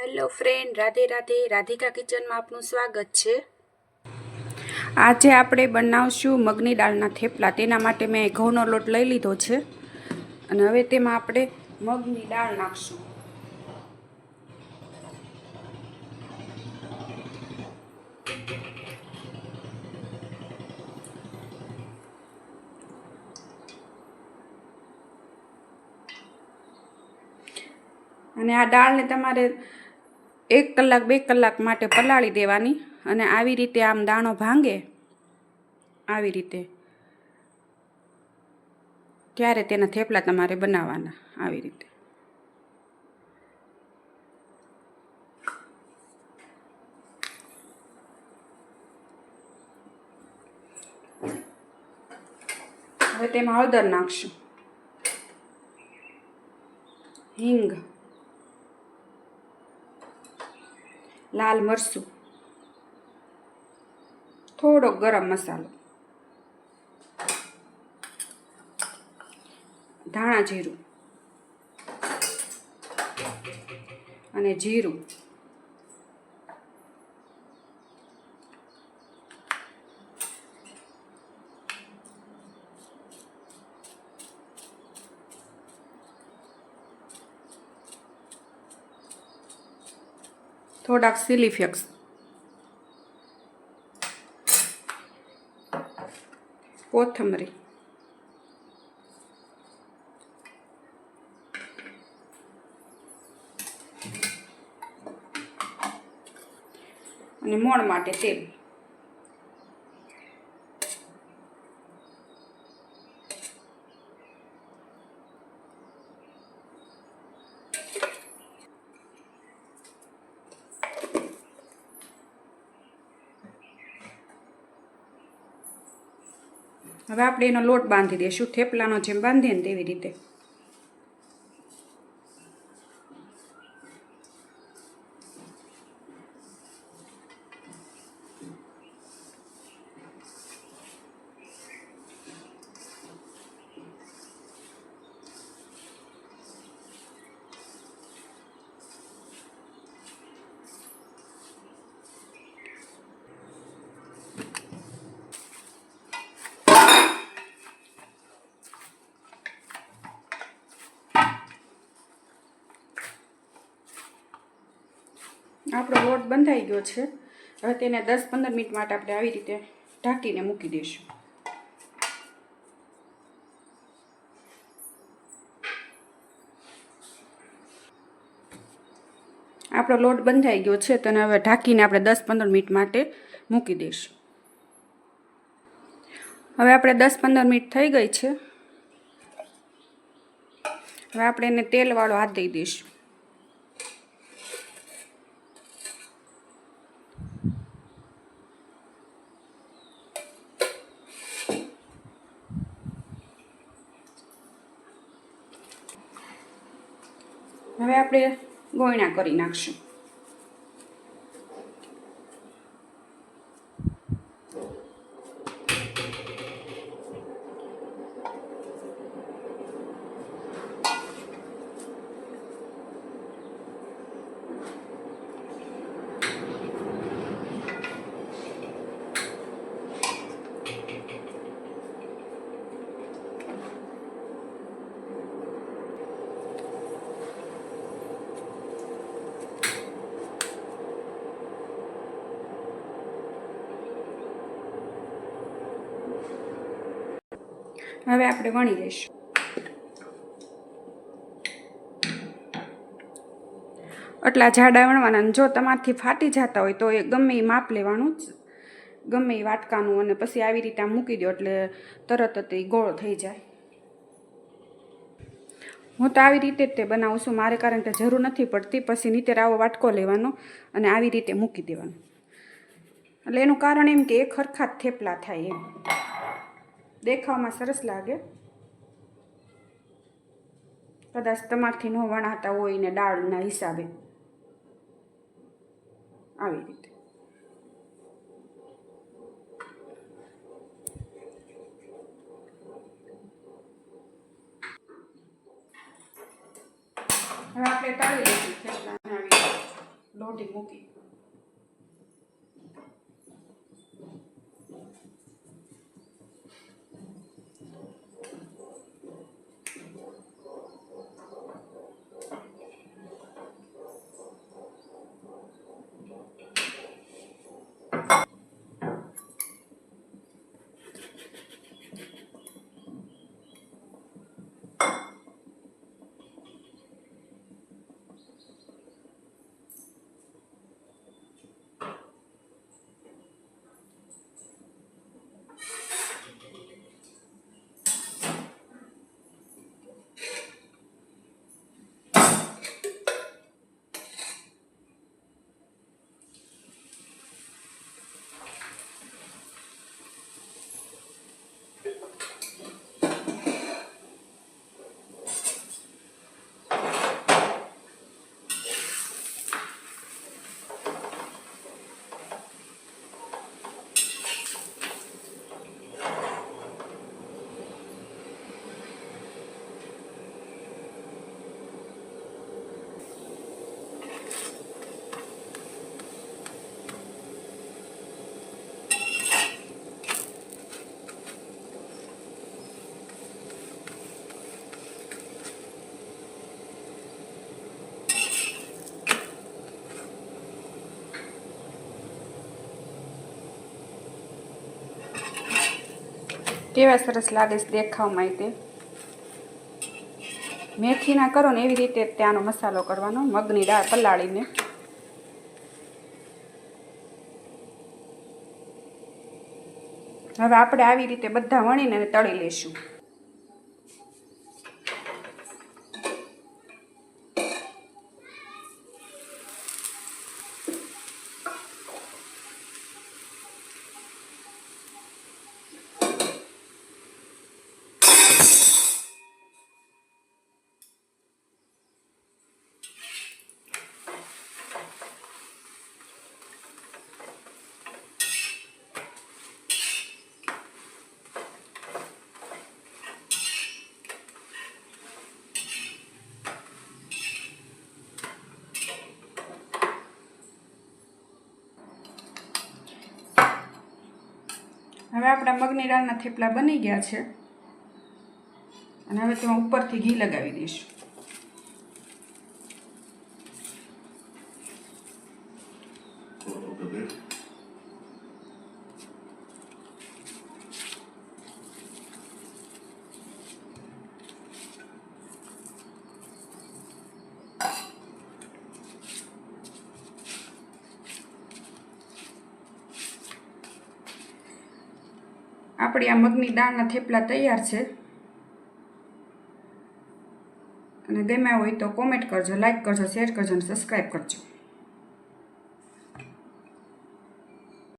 Hello friend Radhe Radhe. Radhika કિચનમાં આપનું સ્વાગત છે. આજે આપણે બનાવશું મગની દાળના થેપલા. તેના માટે મેં ઘઉંનો લોટ લઈ લીધો છે. અને હવે તેમાં આપણે મગની દાળ નાખશું. અને આ દાળને તમારે એક કલાક, બે કલાક માટે પલાળી દેવાની અને આવી રીતે આમ દાણો ભાંગે. આવી રીતે. ત્યારે તેના થેપલા તમારે બનાવવાના? આવી રીતે. હવે તેમાં હળદર નાખશું. હિંગ. લાલ મરચું. થોડો ગરમ મસાલો. ધાણા જીરું. અને જીરું. થોડાક સિલી કોથમરી. અને મોણ માટે તેલ. હવે આપણે એનો લોટ બાંધી દઈશું. થેપલાનો જેમ બાંધીએ ને તેવી રીતે. આપણો લોટ બંધાઈ ગયો છે. હવે તેને દસ પંદર મિનિટ માટે આપણે આવી રીતે ઢાંકીને મૂકી દઈશું. આપણો લોટ બંધાઈ ગયો છે તેને હવે ઢાંકીને આપણે દસ પંદર મિનિટ માટે મૂકી દઈશું. હવે આપણે દસ પંદર મિનિટ થઈ ગઈ છે. હવે આપણે એને તેલવાળો હાથ દઈ દઈશું. હવે આપણે ગોયણા કરી નાખશું. હવે આપણે વણી લઈશું. આટલા જાડા વણવાના જો તમારથી ફાટી જતા હોય તો એ ગમે એ માપ લેવાનું ગમે એ વાટકાનું અને પછી આવી રીતે આમ મૂકી દો એટલે તરત જ એ ગોળ થઈ જાય. હું તો આવી રીતે જ તે બનાવું છું. મારે કારણ કે જરૂર નથી પડતી. પછી નીચે આવો વાટકો લેવાનો અને આવી રીતે મૂકી દેવાનો. એટલે એનું કારણ એમ કે એક હરખા થેપલા થાય એમ. દેખાવમાં સરસ લાગે. કદાચ તમારથી ન વણાતા હોય ને દાળના હિસાબે. આવી રીતે. હવે આપણે તાળી થેપલાને આવી રીતે. મૂકી. કેવા સરસ લાગે છે દેખાવમાં તે મેથીના કરો ને એવી રીતે ત્યાંનો મસાલો કરવાનો, મગની દાળ પલાળીને. હવે આપણે આવી રીતે બધા વણીને તળી લઈશું. હવે આપણા મગની દાળના થેપલા બની ગયા છે. અને હવે તેમાં ઉપરથી ઘી લગાવી દઈશું. આપણી આ મગની દાળના થેપલા તૈયાર છે. અને ગમ્યા હોય તો કોમેન્ટ કરજો લાઇક કરજો શેર કરજો અને સબસ્ક્રાઈબ કરજો.